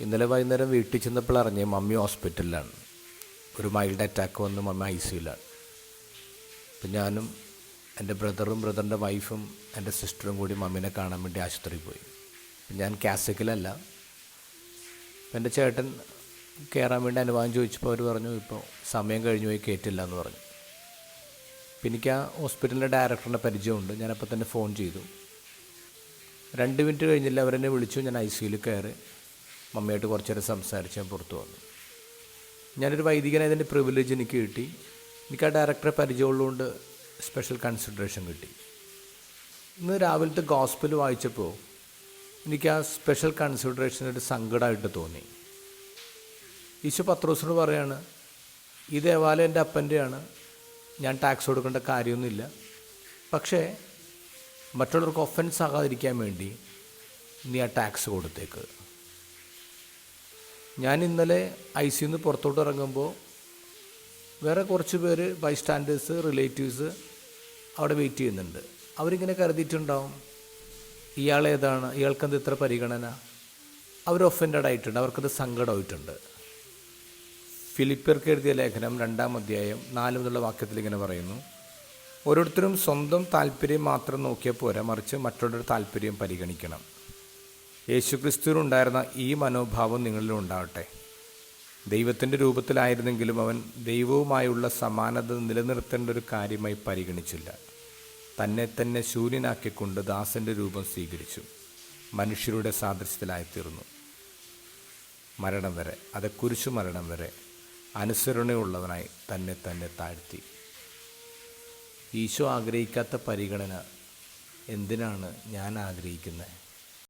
ഇന്നലെ വൈകുന്നേരം വീട്ടിൽ ചെന്നപ്പോൾ അറിഞ്ഞ് മമ്മി ഹോസ്പിറ്റലിലാണ്. ഒരു മൈൽഡ് അറ്റാക്ക് വന്ന് മമ്മി ഐ സിയിലാണ് അപ്പം ഞാനും എന്റെ ബ്രദറും ബ്രദറിന്റെ വൈഫും എന്റെ സിസ്റ്ററും കൂടി മമ്മീനെ കാണാൻ വേണ്ടി ആശുപത്രിയിൽ പോയി. ഞാൻ കാസക്കിലല്ല. എന്റെ ചേട്ടൻ കയറാൻ വേണ്ടി അനുവാദം ചോദിച്ചപ്പോൾ അവർ പറഞ്ഞു ഇപ്പോൾ സമയം കഴിഞ്ഞു പോയി കയറ്റില്ല എന്ന് പറഞ്ഞു. അപ്പം എനിക്ക് ആ ഹോസ്പിറ്റലിന്റെ ഡയറക്ടറിന്റെ പരിചയമുണ്ട്. ഞാനപ്പോൾ തന്നെ ഫോൺ ചെയ്തു. രണ്ട് മിനിറ്റ് കഴിഞ്ഞില്ല അവരെന്നെ വിളിച്ചു ഞാൻ ഐ സിയിൽ കയറി. മമ്മിയായിട്ട് കുറച്ച് നേരം സംസാരിച്ച് ഞാൻ പുറത്തു വന്നു. ഞാനൊരു വൈദികനായതിന്റെ പ്രിവിലേജ് എനിക്ക് കിട്ടി. എനിക്ക് ആ ഡയറക്ടറെ പരിചയമുള്ളതുകൊണ്ട് സ്പെഷ്യൽ കൺസിഡറേഷൻ കിട്ടി. ഇന്ന് രാവിലത്തെ ഗോസ്പിൽ വായിച്ചപ്പോൾ എനിക്ക് ആ സ്പെഷ്യൽ കൺസിഡറേഷൻ ഒരു സങ്കടമായിട്ട് തോന്നി. ഈശോ പത്രോസിനോട് പറയാണ് ഈ ദേവാലയം എന്റെ അപ്പന്റെയാണ്. ഞാൻ ടാക്സ് കൊടുക്കേണ്ട കാര്യമൊന്നുമില്ല. പക്ഷേ മറ്റുള്ളവർക്ക് ഒഫൻസ് ആകാതിരിക്കാൻ വേണ്ടി നീ ആ ടാക്സ് കൊടുത്തേക്ക്. ഞാൻ ഇന്നലെ ഐ സിയിൽ നിന്ന് പുറത്തോട്ട് ഇറങ്ങുമ്പോൾ വേറെ കുറച്ച് പേര് ബൈസ്റ്റാൻഡേഴ്സ് റിലേറ്റീവ്സ് അവിടെ വെയിറ്റ് ചെയ്യുന്നുണ്ട്. അവരിങ്ങനെ കരുതിയിട്ടുണ്ടാവും ഇയാളേതാണ് ഇയാൾക്കെന്ത് ഇത്ര പരിഗണന? അവർ ഒഫൻഡഡ് ആയിട്ടുണ്ട് അവർക്കത് സങ്കടമായിട്ടുണ്ട്. ഫിലിപ്പിയർക്ക് എഴുതിയ ലേഖനം രണ്ടാം അധ്യായം നാല് മുതലുള്ള വാക്യത്തിൽ ഇങ്ങനെ പറയുന്നു ഓരോരുത്തരും സ്വന്തം താല്പര്യം മാത്രം നോക്കിയാൽ പോരാ മറിച്ച് മറ്റുള്ളവരുടെ താല്പര്യം പരിഗണിക്കണം. യേശുക്രിസ്തുവിനുണ്ടായിരുന്ന ഈ മനോഭാവം നിങ്ങളിലും ഉണ്ടാവട്ടെ. ദൈവത്തിന്റെ രൂപത്തിലായിരുന്നെങ്കിലും അവൻ ദൈവവുമായുള്ള സമാനത നിലനിർത്തേണ്ട ഒരു കാര്യമായി പരിഗണിച്ചില്ല. തന്നെ തന്നെ ശൂന്യനാക്കിക്കൊണ്ട് ദാസന്റെ രൂപം സ്വീകരിച്ചു. മനുഷ്യരുടെ സാദൃശ്യത്തിലായിത്തീർന്നു. മരണം വരെ അത് കുരിശു മരണം വരെ അനുസരണയുള്ളവനായി തന്നെ തന്നെ താഴ്ത്തി. ഈശോ ആഗ്രഹിക്കാത്ത പരിഗണന എന്തിനാണ് ഞാൻ ആഗ്രഹിക്കുന്നത്?